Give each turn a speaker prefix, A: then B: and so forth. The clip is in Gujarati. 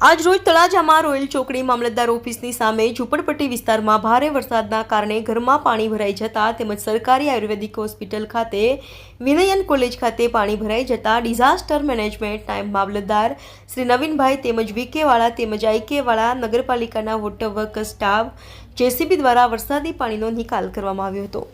A: આજ રોજ તળાજામાં રોયલ ચોકડી મામલતદાર ઓફિસની સામે ઝૂંપડપટ્ટી વિસ્તારમાં ભારે વરસાદના કારણે ઘરમાં પાણી ભરાઈ જતા તેમજ સરકારી આયુર્વેદિક હોસ્પિટલ ખાતે, વિનયન કોલેજ ખાતે પાણી ભરાઈ જતા ડિઝાસ્ટર મેનેજમેન્ટ નાયબ મામલતદાર શ્રી નવીનભાઈ તેમજ વીકેવાળા તેમજ આઈકેવાળા નગરપાલિકાના વોટર વર્ક સ્ટાફ જેસીબી દ્વારા વરસાદી પાણીનો નિકાલ કરવામાં આવ્યો હતો.